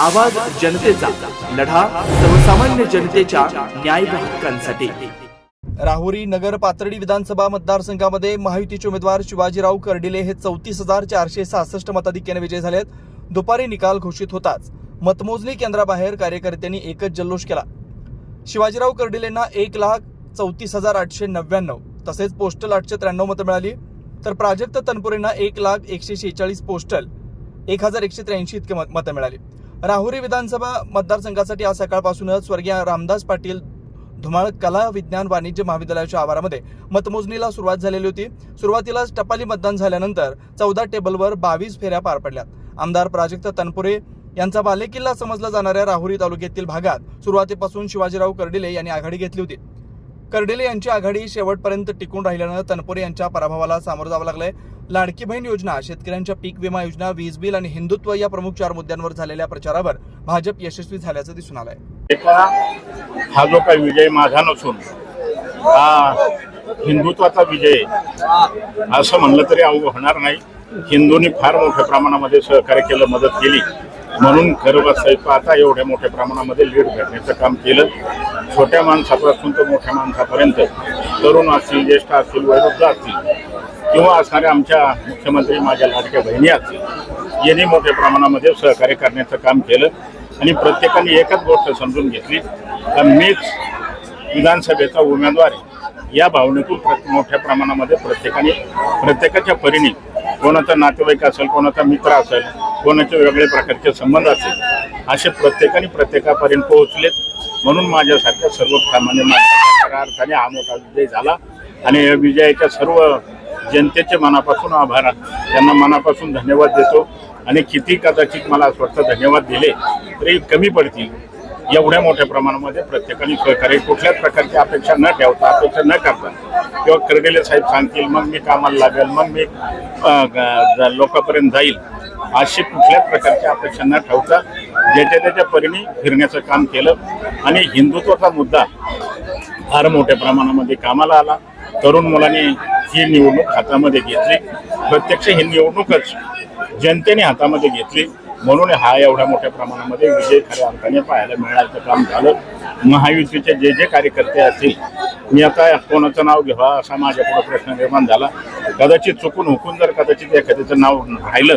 आवाज जनतेचा लढा सर्वसामान्य जनतेच्या न्याय हक्कांसाठी. राहुरी नगर पाथर्डी विधानसभा मतदारसंघामध्ये महायुतीचे उमेदवार शिवाजीराव कर्डिले हे चौतीस हजार चारशे सहासष्ट मताधिक्याने विजय झालेत. दुपारी निकाल घोषित होताच. मतमोजणी केंद्राबाहेर कार्यकर्त्यांनी एकच जल्लोष केला. शिवाजीराव कर्डिलेंना एक लाख चौतीस हजार आठशे नव्याण्णव तसेच पोस्टल आठशे त्र्याण्णव मतं मिळाली. तर प्राजक्त तनपुरेंना एक लाख एकशे शेहेचाळीस पोस्टल एक हजार एकशे त्र्याऐंशी इतके मत- मतं मिळाली. राहुरी विधानसभा मतदारसंघासाठी आज सकाळपासूनच स्वर्गीय रामदास पाटील धुमाळ कला विज्ञान वाणिज्य महाविद्यालयाच्या आवारामध्ये मतमोजणीला सुरुवात झालेली होती. सुरुवातीलाच टपाली मतदान झाल्यानंतर चौदा टेबलवर बावीस फेऱ्या पार पडल्या. आमदार प्राजक्त तनपुरे यांचा बालेकिल्ला समजला जाणाऱ्या राहुरी तालुक्यातील भागात सुरुवातीपासून शिवाजीराव कर्डिले यांनी आघाडी घेतली होती. कर्डिले यांची आघाडी शेवटपर्यंत टिकून राहिल्यानं तनपुरे यांच्या पराभवाला सामोरं जावं लागलंय. लाडकी बहीण योजना शेतकऱ्यांच्या पीक विमा योजना वीज बिल आणि हिंदुत्व या प्रमुख चार मुद्द्यांवर झालेल्या प्रचारावर भाजप यशस्वी झाल्याचं दिसून आलंय. हा जो काही विजय माझा नसून हा हिंदुत्वाचा विजय असं म्हणलं तरी होणार नाही. हिंदूंनी फार मोठ्या प्रमाणामध्ये सहकार्य केलं मदत केली. म्हणून खरं बसायचं पाहता एवढ्या मोठ्या प्रमाणामध्ये लीड भेटण्याचं काम केलं. छोट्या माणसापासून तर मोठ्या माणसापर्यंत तरुण असतील ज्येष्ठ असतील वयोवृद्ध असतील किंवा असणाऱ्या आमच्या मुख्यमंत्री माझ्या लाडक्या बहिणी असतील यांनी मोठ्या प्रमाणामध्ये सहकार्य करण्याचं काम केलं आणि प्रत्येकाने एकच गोष्ट समजून घेतली तर मीच विधानसभेचा उमेदवार या भावनेतून प्र- मोठ्या प्रमाणामध्ये प्रत्येकाने प्रत्येकाच्या परीने कोणाचा नातेवाईक असेल कोणाचा मित्र असेल कोणाचे वेगळे प्रकारचे संबंध असेल असे प्रत्येकाने प्रत्येकापर्यंत पोहोचलेत. म्हणून माझ्यासारख्या सर्वसामान्य अर्थाने हा मोठा विजय झाला. आणि या विजयाच्या सर्व जनतेचे मनापासून आभार. त्यांना मनापासून धन्यवाद देतो. आणि किती कदाचित मला असं वाटतं धन्यवाद दिले तरी कमी पडतील. एवढ्या मोठ्या प्रमाणामध्ये प्रत्येकाने सहकार्य कुठल्याच प्रकारची अपेक्षा न ठेवता अपेक्षा न करता किंवा कर्डेले साहेब सांगतील मग मी कामाला लागेल मग मी ग- लोकांपर्यंत जाईल. अशी कुठल्याच प्रकारच्या अपेक्षा न ठेवता ज्याच्या त्याच्या परीने फिरण्याचं काम केलं. आणि हिंदुत्वाचा मुद्दा फार मोठ्या प्रमाणामध्ये कामाला आला. तरुण मुलांनी ही निवडणूक हातामध्ये घेतली. प्रत्यक्ष ही निवडणूकच जनतेने हातामध्ये घेतली. म्हणून हा एवढ्या मोठ्या प्रमाणामध्ये विजय खऱ्या अर्थाने पाहायला मिळायचं काम झालं. महायुतीचे जे जे कार्यकर्ते असतील मी आता कोणाचं नाव घ्यावा असा माझ्यापुढे प्रश्न निर्माण झाला. कदाचित चुकून हुकून जर कदाचित एखाद्याचं नाव राहिलं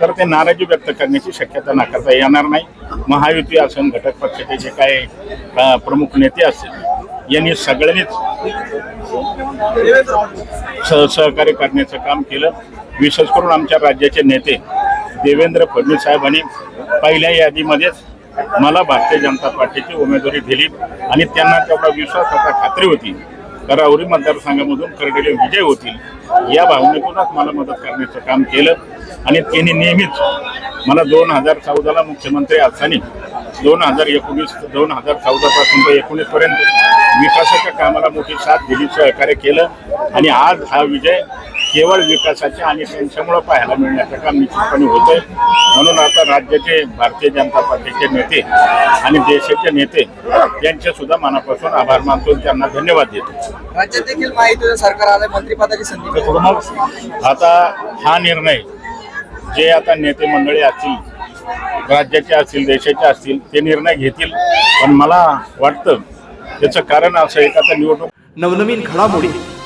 तर ते नाराजी व्यक्त करण्याची शक्यता नाकारता येणार नाही. महायुती असून घटक पक्षाचे जे काय प्रमुख नेते असतील यांनी सगळ्यांनीच सह सहकार्य करण्याचं काम केलं. विशेष करून आमच्या राज्याचे नेते देवेंद्र फडणवीस साहेबांनी पहिल्या यादीमध्येच मला भारतीय जनता पार्टीची उमेदवारी दिली आणि त्यांना तेवढा विश्वास होता खात्री होती. करावरी मतदारसंघामधून करडेले विजय होतील या भावनेतूनच मला मदत करण्याचं काम केलं. आणि त्यांनी नेहमीच मला दोन हजार चौदाला मुख्यमंत्री असताना दोन हजार एकोणीस दोन हजार चौदापासून ते एकोणीसपर्यंत विकासाच्या कामाला मोठी साथ दिली सहकार्य केलं. आणि आज हा विजय केवळ विकासाच्या आणि त्यांच्यामुळं पाहायला मिळण्याचं काम निश्चितपणे होतंय. म्हणून आता राज्याचे भारतीय जनता पार्टीचे नेते आणि देशाचे नेते यांचे सुद्धा मनापासून आभार मानतो. त्यांना धन्यवाद देतो. राज्यात देखील माहिती सरकार आलंय मंत्रिपदाची संधी मिळेल. आता हा निर्णय जे आता नेते मंडळी असतील राज्याचे असतील देशाचे असतील ते निर्णय घेतील. पण मला वाटतं त्याचं कारण असं आहे का आता निवडणूक नवनवीन घडामोडी